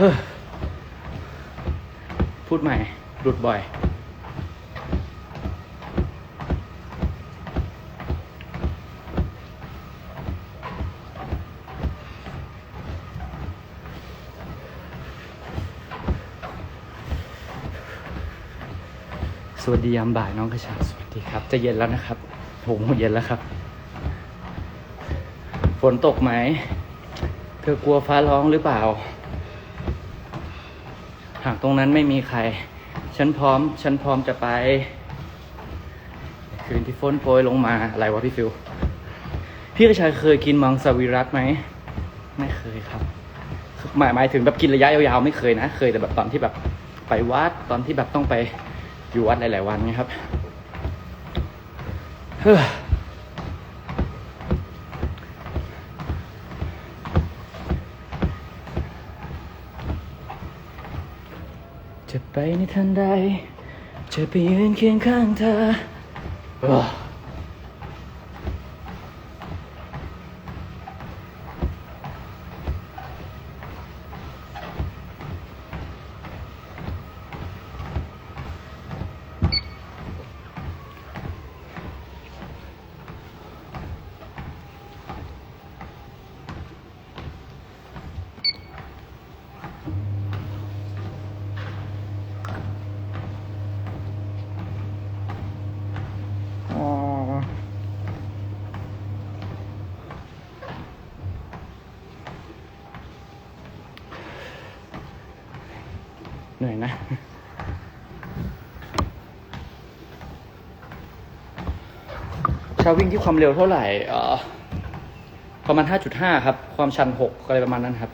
พูดใหม่ หลุดบ่อย สวัสดียามบ่ายน้องกระชาสวัสดีครับ จะเย็นแล้วนะครับโหเย็นแล้วครับ ฝนตกไหม เธอกลัวฟ้าร้องหรือเปล่า หากตรงนั้นไม่มีใคร ฉันพร้อม ฉันพร้อมจะไป คืนที่ฝนโปรยลงมาอะไรวะพี่ฟิว พี่กระชายเคยกินมังสวิรัตไหม ไม่เคยครับ หมายหมายถึงแบบกินระยะยาวๆไม่เคยนะ เคยแต่แบบตอนที่แบบไปวัดตอนที่แบบต้องไปอยู่วัดหลายๆวันนะครับเฮ้อ จะไปในทันใด จะไปยืนเคียงข้างเธอเหนื่อยนะชาวิ่งที่ความเร็วเท่าไหร่เอ่อประมาณ 5.5 ครับ ความชัน 6 อะไรประมาณนั้นครับ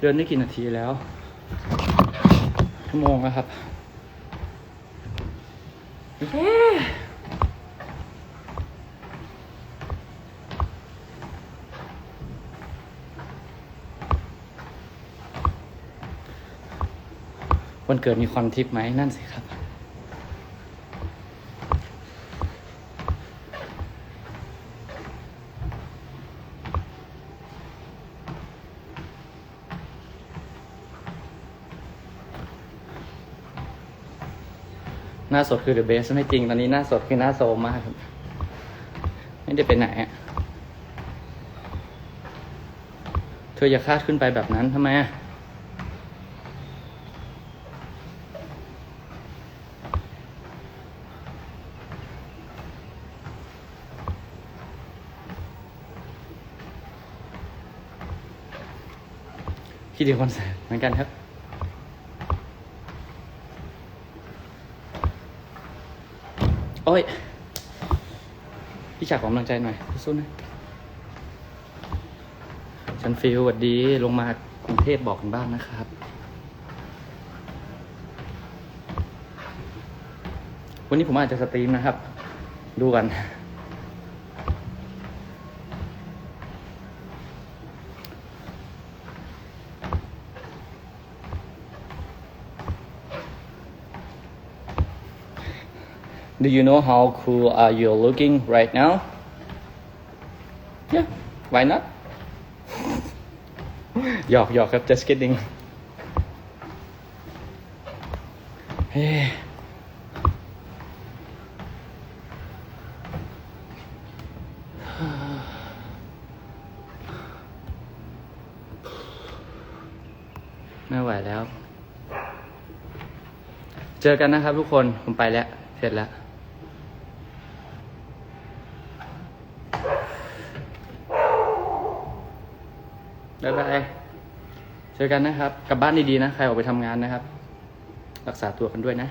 เดินได้กี่นาทีแล้ว ชั่วโมงแล้วครับ วันเกิดมีคอนทิปไหมนั่นสิครับ หน้าสดคือ the best ไม่จริง ตอนนี้หน้าสดคือหน้าโซมมากครับ ไม่ได้ไปไหนอะเธออย่าคาดขึ้นไปแบบนั้นทำไมอะ คิดดีคอนเสิร์ตเหมือนกันครับ โอ้ย พี่ฉากขอกำลังใจหน่อยสู้นะฉันฟิลสวัสดีลงมากรุงเทพบอกกันบ้างนะครับ วันนี้ผมอาจจะสตรีมนะครับ ดูกัน Do you know how cool are you looking right now? Yeah, why not? หยอกหยอกครับ just kidding เฮ้ไม่ไหวแล้ว เจอกันนะครับทุกคน ผมไปแล้ว เสร็จแล้ว บ๊ายบายเจอกันนะครับ กลับบ้านดีๆนะ ใครออกไปทำงานนะครับ รักษาตัวกันด้วยนะ